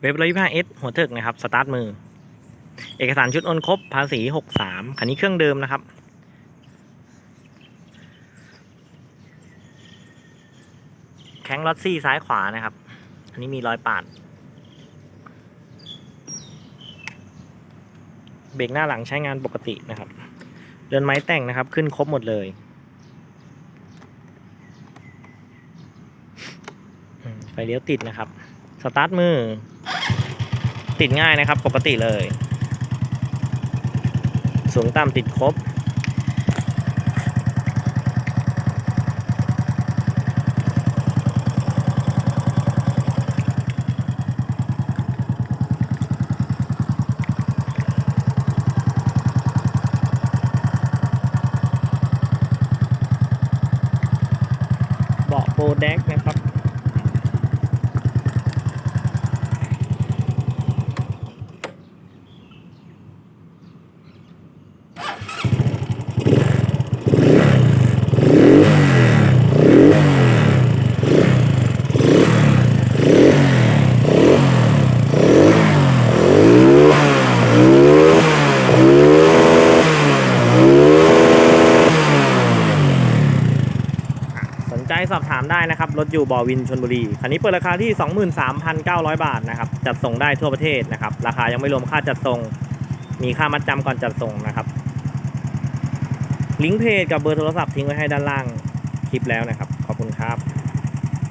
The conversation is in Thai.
เว็บร้อยห้าเอสหัวเถิกนะครับ สตาร์ทมือ เอกสารชุดโอนครบ ภาษีหกสามคันนี้เครื่องเดิมนะครับ แข้งล็อตซี่ซ้ายขวานะครับ อันนี้มีรอยปาด เบรกหน้าหลังใช้งานปกตินะครับ เรือนไม้แต่งนะครับ ขึ้นครบหมดเลยไฟเลี้ยวติดนะครับ ตาร์ทมือ ติดง่ายนะครับปกติเลย สูงต่ำติดครบ เบาะโบแดกนะครับ ใจสอบถามได้นะครับ รถอยู่บ่อวินชนบุรี คันนี้เปิดราคาที่ 23,900 บาทนะครับ จัดส่งได้ทั่วประเทศนะครับ ราคายังไม่รวมค่าจัดส่ง มีค่ามัดจำก่อนจัดส่งนะครับ ลิงก์เพจกับเบอร์โทรศัพท์ทิ้งไว้ให้ด้านล่างคลิปแล้วนะครับ ขอบคุณครับ